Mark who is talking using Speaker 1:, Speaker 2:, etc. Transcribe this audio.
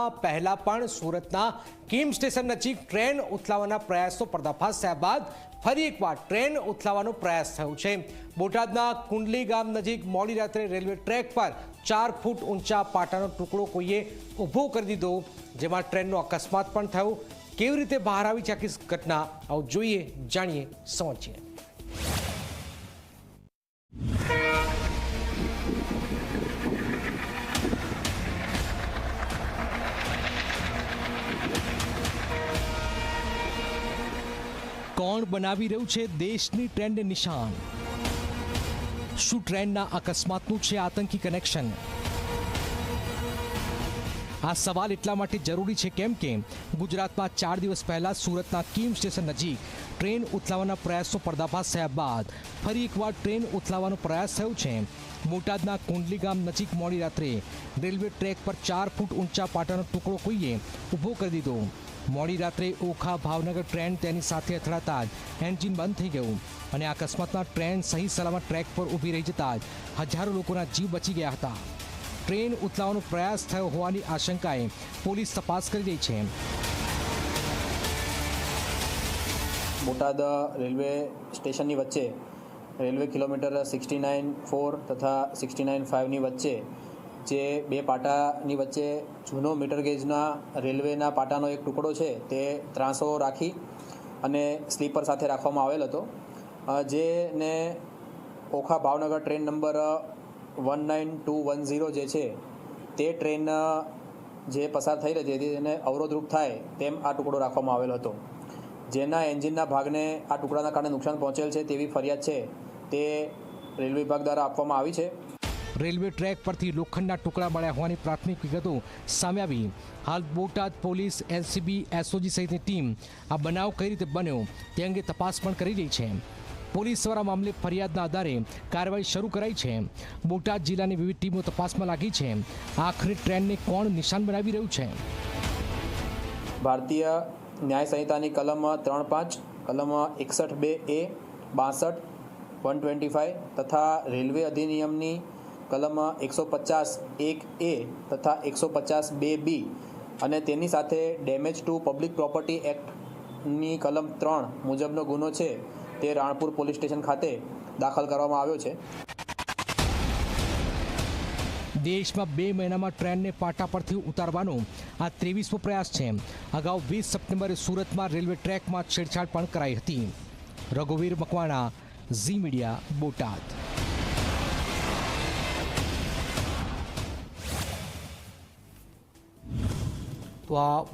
Speaker 1: થતા પહેલા પણ સુરતના કિમ સ્ટેશન નજીક ટ્રેન ઉથલાવવાના પ્રયાસનો પર્દાફાશ થયા બાદ ફરી એકવાર ટ્રેન ઉથલાવવાનો પ્રયાસ થયો છે. બોટાદના કુંડલી ગામ નજીક મોડી રાત્રે રેલવે ટ્રેક પર ચાર ફૂટ ઊંચા પાટાનો ટુકડો કોઈએ ઊભો કરી દીધો, જેમાં ટ્રેનનો અકસ્માત પણ થયો. કેવી રીતે બહાર આવી છે ઘટના? આવું જોઈએ, જાણીએ, સમજીએ. કોણ બનાવી રહ્યું છે દેશની ટ્રેન્ડ નિશાન? શું ટ્રેન્ડના અકસ્માતનું છે આતંકી કનેક્શન? આ સવાલ એટલા માટે જરૂરી છે કેમ કે ગુજરાતમાં ચાર દિવસ પહેલા સુરતના કિમ સ્ટેશન નજીક ટ્રેન ઉથલાવવાના પ્રયાસો પર્દાફાશ થયા બાદ ફરી એકવાર ટ્રેન ઉથલાવવાનો પ્રયાસ થયો છે. બોટાદના કુંડલી ગામ નજીક મોડી રાત્રે રેલવે ટ્રેક પર ચાર ફૂટ ઊંચા પાટાનો ટુકડો કોઈએ ઊભો કરી દીધો. મોડી રાત્રે ઓખા ભાવનગર ટ્રેન તેની સાથે અથડાતા જ એન્જિન બંધ થઈ ગયું અને અકસ્માતમાં ટ્રેન સહી સલામત ટ્રેક પર ઊભી રહી જતા જ હજારો લોકોના જીવ બચી ગયા હતા. ટ્રેન ઉથલાવવાનો પ્રયાસ થયો હોવાની આશંકાએ પોલીસ તપાસ કરી રહી છે.
Speaker 2: બોટાદ રેલવે સ્ટેશનની વચ્ચે, railway kilometre sixty nine four તથા સિક્સટી નાઇન ફાઇવની વચ્ચે જે બે પાટાની વચ્ચે જૂનો મીટર ગેજના રેલવેના પાટાનો એક ટુકડો છે, તે ત્રાસો રાખી અને સ્લીપર સાથે રાખવામાં આવેલ હતો. જેને Okha Bhavnagar train number one nine two one zero જે છે, તે ટ્રેન જે પસાર થઈ રહી હતી, તેને અવરોધરૂપ થાય તેમ આ ટુકડો રાખવામાં આવેલો હતો. જેના એન્જિનના ભાગને આ ટુકડાના કારણે નુકસાન પહોંચેલ છે તેવી ફરિયાદ છે, તે રેલવે વિભાગ દ્વારા આપવામાં આવી છે.
Speaker 1: રેલવે ટ્રેક પરથી લોખંડના ટુકડા મળ્યા હોવાની પ્રાથમિક વિગતો સામે આવી. હાલ બોટાદ પોલીસ, એલસીબી, એસઓજી સહિતની ટીમ આ બનાવ કઈ રીતે બન્યો તે અંગે તપાસ પણ કરી રહી છે. પોલીસ દ્વારા મામલે ફરિયાદના આધારે કાર્યવાહી શરૂ કરાઈ છે. બોટાદ જિલ્લાની વિવિધ ટીમો તપાસમાં લાગી છે. આખરે ટ્રેનને કોણ નિશાન બનાવી રહ્યું છે?
Speaker 2: ભારતીય ન્યાય સંહિતાની કલમ ત્રણ પાંચ, કલમ એકસઠ બે એ, બાસઠ, વન ટ્વેન્ટી ફાઇવ તથા રેલવે અધિનિયમની કલમ એકસો પચાસ એક એ તથા એકસો પચાસ બે બી અને તેની સાથે ડેમેજ ટુ પબ્લિક પ્રોપર્ટી એક્ટની કલમ ત્રણ મુજબનો ગુનો છે તે રાણપુર પોલીસ સ્ટેશન ખાતે દાખલ કરવામાં આવ્યો છે.
Speaker 1: દેશમાં બે મહિનામાં ટ્રેનને પાટા પરથી ઉતારવાનો આ ત્રેવીસમો પ્રયાસ છે. અગાઉ વીસ સપ્ટેમ્બરે સુરતમાં રેલવે ટ્રેકમાં છેડછાડ પણ કરાઈ હતી. રઘુવીર મકવાણા, ઝી મીડિયા, બોટાદ. તો આ